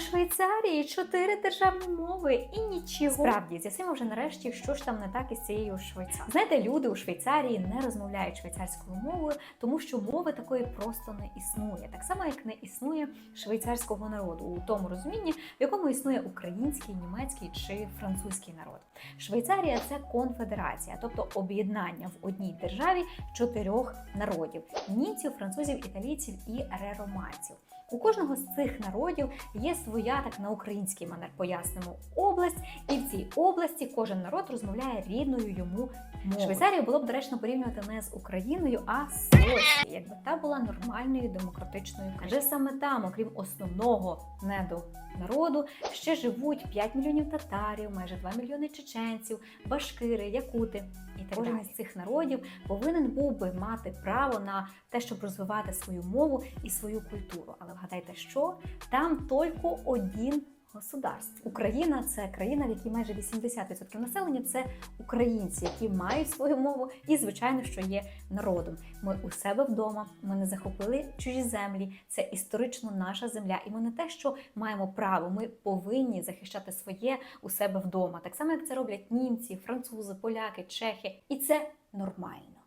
Швейцарії чотири державні мови і нічого. Справді, з'ясуємо вже нарешті, що ж там не так із цією Швейцарією. Знаєте, люди у Швейцарії не розмовляють швейцарською мовою, тому що мови такої просто не існує. Так само, як не існує швейцарського народу у тому розумінні, в якому існує український, німецький чи французький народ. Швейцарія це конфедерація, тобто об'єднання в одній державі чотирьох народів: німців, французів, італійців і рероманців. У кожного з цих народів є своя, так на український манер пояснимо, область, і в цій області кожен народ розмовляє рідною йому мовою. Швейцарію було б доречно порівнювати не з Україною, а з Сочі, якби та була нормальною демократичною країною. Адже саме там, окрім основного недонароду, ще живуть 5 мільйонів татарів, майже 2 мільйони чеченців, башкири, якути. І так кожен із цих народів повинен був би мати право на те, щоб розвивати свою мову і свою культуру. Але вгадайте, що там тільки один государств. Україна це країна, в якій майже 80% населення це українці, які мають свою мову і, звичайно, що є народом. Ми у себе вдома, ми не захопили чужі землі. Це історично наша земля, і ми не те, що маємо право, ми повинні захищати своє у себе вдома, так само як це роблять німці, французи, поляки, чехи, і це нормально.